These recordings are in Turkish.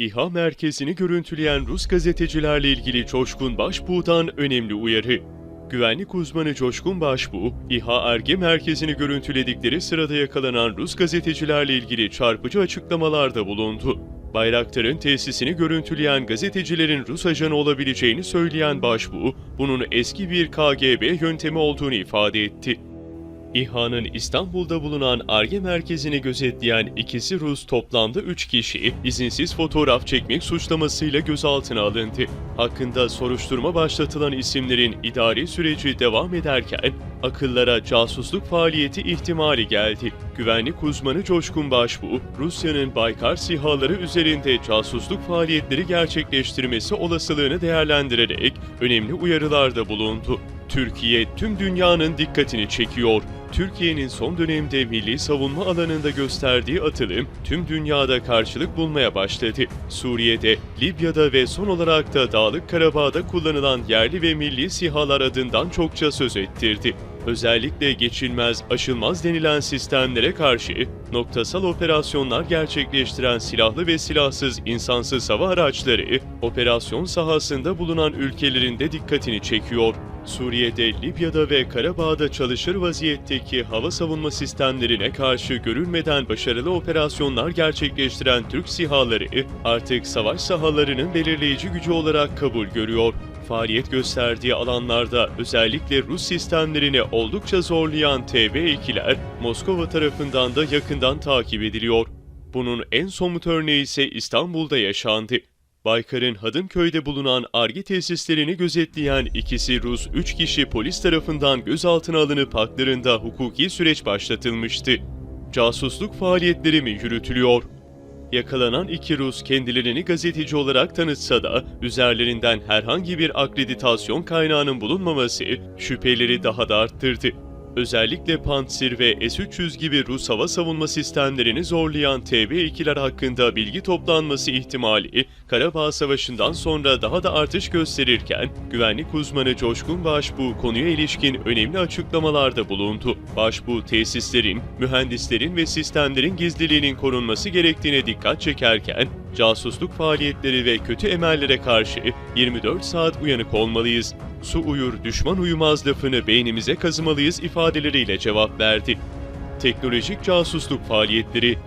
İHA merkezini görüntüleyen Rus gazetecilerle ilgili Coşkun Başbuğ'dan önemli uyarı. Güvenlik uzmanı Coşkun Başbuğ, İHA Erge merkezini görüntüledikleri sırada yakalanan Rus gazetecilerle ilgili çarpıcı açıklamalarda bulundu. Bayraktar'ın tesisini görüntüleyen gazetecilerin Rus ajanı olabileceğini söyleyen Başbuğ, bunun eski bir KGB yöntemi olduğunu ifade etti. İHA'nın İstanbul'da bulunan ARGE merkezini gözetleyen ikisi Rus toplamda 3 kişi izinsiz fotoğraf çekmek suçlamasıyla gözaltına alındı. Hakkında soruşturma başlatılan isimlerin idari süreci devam ederken akıllara casusluk faaliyeti ihtimali geldi. Güvenlik uzmanı Coşkun Başbuğ, Rusya'nın Baykar SİHA'ları üzerinde casusluk faaliyetleri gerçekleştirmesi olasılığını değerlendirerek önemli uyarılarda bulundu. Türkiye tüm dünyanın dikkatini çekiyor. Türkiye'nin son dönemde milli savunma alanında gösterdiği atılım tüm dünyada karşılık bulmaya başladı. Suriye'de, Libya'da ve son olarak da Dağlık Karabağ'da kullanılan yerli ve milli sihalar adından çokça söz ettirdi. Özellikle geçilmez, aşılmaz denilen sistemlere karşı noktasal operasyonlar gerçekleştiren silahlı ve silahsız insansız hava araçları operasyon sahasında bulunan ülkelerin de dikkatini çekiyor. Suriye'de, Libya'da ve Karabağ'da çalışır vaziyetteki hava savunma sistemlerine karşı görülmeden başarılı operasyonlar gerçekleştiren Türk sihaları artık savaş sahalarının belirleyici gücü olarak kabul görüyor. Faaliyet gösterdiği alanlarda özellikle Rus sistemlerini oldukça zorlayan TB2'ler Moskova tarafından da yakından takip ediliyor. Bunun en somut örneği ise İstanbul'da yaşandı. Baykar'ın Hadımköy'de bulunan ARGE tesislerini gözetleyen ikisi Rus 3 kişi polis tarafından gözaltına alınıp haklarında hukuki süreç başlatılmıştı. Casusluk faaliyetleri mi yürütülüyor? Yakalanan iki Rus kendilerini gazeteci olarak tanıtsa da üzerlerinden herhangi bir akreditasyon kaynağının bulunmaması şüpheleri daha da arttırdı. Özellikle Pantsir ve S-300 gibi Rus hava savunma sistemlerini zorlayan TB2'ler hakkında bilgi toplanması ihtimali Karabağ Savaşı'ndan sonra daha da artış gösterirken güvenlik uzmanı Coşkun Başbuğ konuya ilişkin önemli açıklamalarda bulundu. Başbuğ tesislerin, mühendislerin ve sistemlerin gizliliğinin korunması gerektiğine dikkat çekerken casusluk faaliyetleri ve kötü emellere karşı 24 saat uyanık olmalıyız. Su uyur, düşman uyumaz lafını beynimize kazımalıyız ifadeleriyle cevap verdi. Teknolojik casusluk faaliyetleri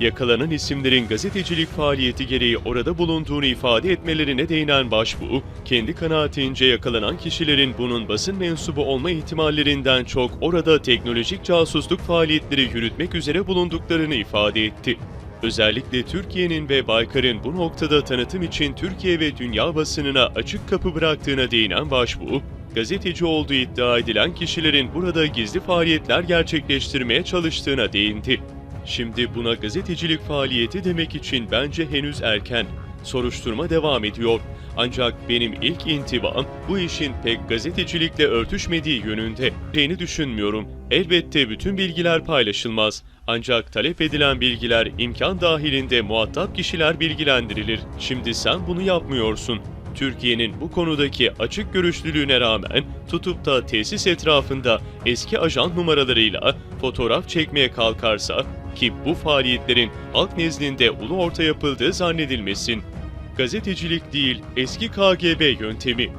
Yakalanan isimlerin gazetecilik faaliyeti gereği orada bulunduğunu ifade etmelerine değinen Başbuğ, kendi kanaatince yakalanan kişilerin bunun basın mensubu olma ihtimallerinden çok orada teknolojik casusluk faaliyetleri yürütmek üzere bulunduklarını ifade etti. Özellikle Türkiye'nin ve Baykar'ın bu noktada tanıtım için Türkiye ve dünya basınına açık kapı bıraktığına değinen Başbuğ, gazeteci olduğu iddia edilen kişilerin burada gizli faaliyetler gerçekleştirmeye çalıştığına değindi. Şimdi buna gazetecilik faaliyeti demek için bence henüz erken. Soruşturma devam ediyor. Ancak benim ilk intibam bu işin pek gazetecilikle örtüşmediği yönünde. Şeyini düşünmüyorum. Elbette bütün bilgiler paylaşılmaz. Ancak talep edilen bilgiler imkan dahilinde muhatap kişiler bilgilendirilir. Şimdi sen bunu yapmıyorsun. Türkiye'nin bu konudaki açık görüşlülüğüne rağmen tutup da tesis etrafında eski ajan numaralarıyla fotoğraf çekmeye kalkarsa ki bu faaliyetlerin halk nezdinde ulu orta yapıldığı zannedilmesin. Gazetecilik değil, eski KGB yöntemi.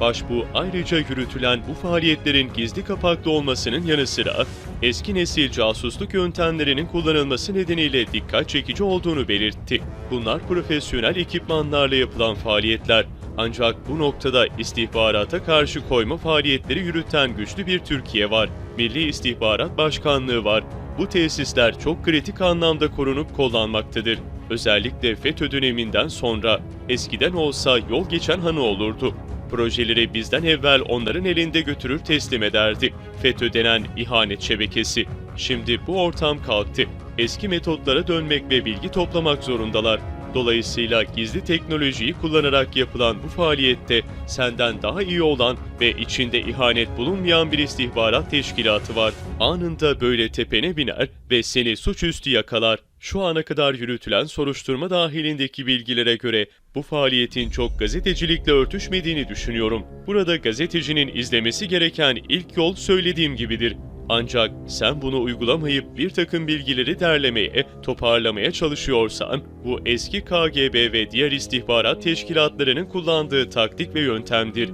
Başbuğ ayrıca yürütülen bu faaliyetlerin gizli kapaklı olmasının yanı sıra eski nesil casusluk yöntemlerinin kullanılması nedeniyle dikkat çekici olduğunu belirtti. Bunlar profesyonel ekipmanlarla yapılan faaliyetler. Ancak bu noktada istihbarata karşı koyma faaliyetleri yürüten güçlü bir Türkiye var. Milli İstihbarat Başkanlığı var. Bu tesisler çok kritik anlamda korunup kullanmaktadır. Özellikle FETÖ döneminden sonra eskiden olsa yol geçen hanı olurdu. Projeleri bizden evvel onların elinde götürür teslim ederdi. FETÖ denen ihanet şebekesi. Şimdi bu ortam kalktı. Eski metotlara dönmek ve bilgi toplamak zorundalar. Dolayısıyla gizli teknolojiyi kullanarak yapılan bu faaliyette senden daha iyi olan ve içinde ihanet bulunmayan bir istihbarat teşkilatı var. Anında böyle tepene biner ve seni suçüstü yakalar. Şu ana kadar yürütülen soruşturma dahilindeki bilgilere göre bu faaliyetin çok gazetecilikle örtüşmediğini düşünüyorum. Burada gazetecinin izlemesi gereken ilk yol söylediğim gibidir. Ancak sen bunu uygulamayıp bir takım bilgileri derlemeye, toparlamaya çalışıyorsan, bu eski KGB ve diğer istihbarat teşkilatlarının kullandığı taktik ve yöntemdir.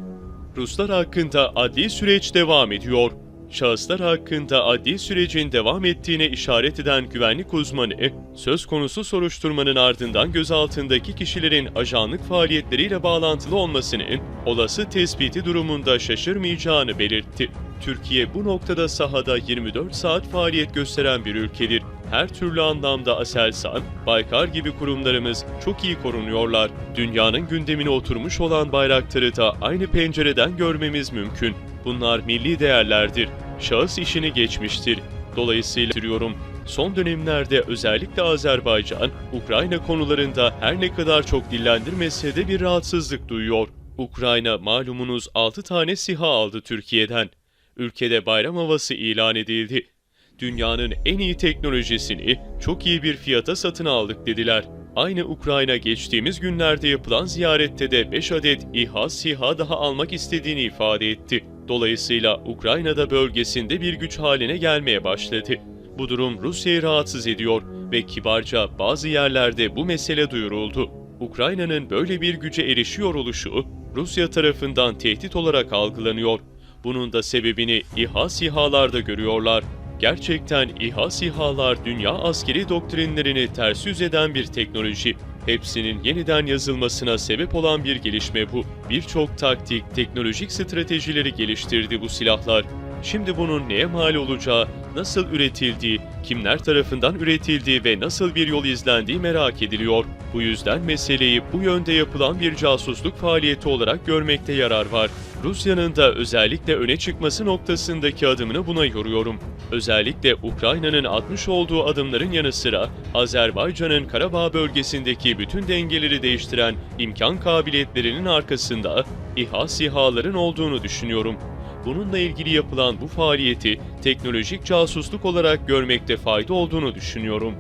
Ruslar hakkında adli süreç devam ediyor. Şahıslar hakkında adli sürecin devam ettiğine işaret eden güvenlik uzmanı, söz konusu soruşturmanın ardından gözaltındaki kişilerin ajanlık faaliyetleriyle bağlantılı olmasının olası tespiti durumunda şaşırmayacağını belirtti. Türkiye bu noktada sahada 24 saat faaliyet gösteren bir ülkedir. Her türlü anlamda Aselsan, Baykar gibi kurumlarımız çok iyi korunuyorlar. Dünyanın gündemine oturmuş olan bayrakları da aynı pencereden görmemiz mümkün. Bunlar milli değerlerdir. Şahıs işini geçmiştir. Dolayısıyla sürüyorum. Son dönemlerde özellikle Azerbaycan, Ukrayna konularında her ne kadar çok dillendirmese de bir rahatsızlık duyuyor. Ukrayna malumunuz 6 tane SİHA aldı Türkiye'den. Ülkede bayram havası ilan edildi. Dünyanın en iyi teknolojisini çok iyi bir fiyata satın aldık dediler. Aynı Ukrayna geçtiğimiz günlerde yapılan ziyarette de 5 adet İHA SİHA daha almak istediğini ifade etti. Dolayısıyla Ukrayna'da bölgesinde bir güç haline gelmeye başladı. Bu durum Rusya'yı rahatsız ediyor ve kibarca bazı yerlerde bu mesele duyuruldu. Ukrayna'nın böyle bir güce erişiyor oluşu Rusya tarafından tehdit olarak algılanıyor. Bunun da sebebini İHA SİHA'larda görüyorlar. Gerçekten İHA SİHA'lar dünya askeri doktrinlerini ters yüz eden bir teknoloji. Hepsinin yeniden yazılmasına sebep olan bir gelişme bu. Birçok taktik, teknolojik stratejileri geliştirdi bu silahlar. Şimdi bunun neye mal olacağı, nasıl üretildiği, kimler tarafından üretildiği ve nasıl bir yol izlendiği merak ediliyor. Bu yüzden meseleyi bu yönde yapılan bir casusluk faaliyeti olarak görmekte yarar var. Rusya'nın da özellikle öne çıkması noktasındaki adımını buna yoruyorum. Özellikle Ukrayna'nın atmış olduğu adımların yanı sıra Azerbaycan'ın Karabağ bölgesindeki bütün dengeleri değiştiren imkan kabiliyetlerinin arkasında İHA SİHA'ların olduğunu düşünüyorum. Bununla ilgili yapılan bu faaliyeti teknolojik casusluk olarak görmekte fayda olduğunu düşünüyorum.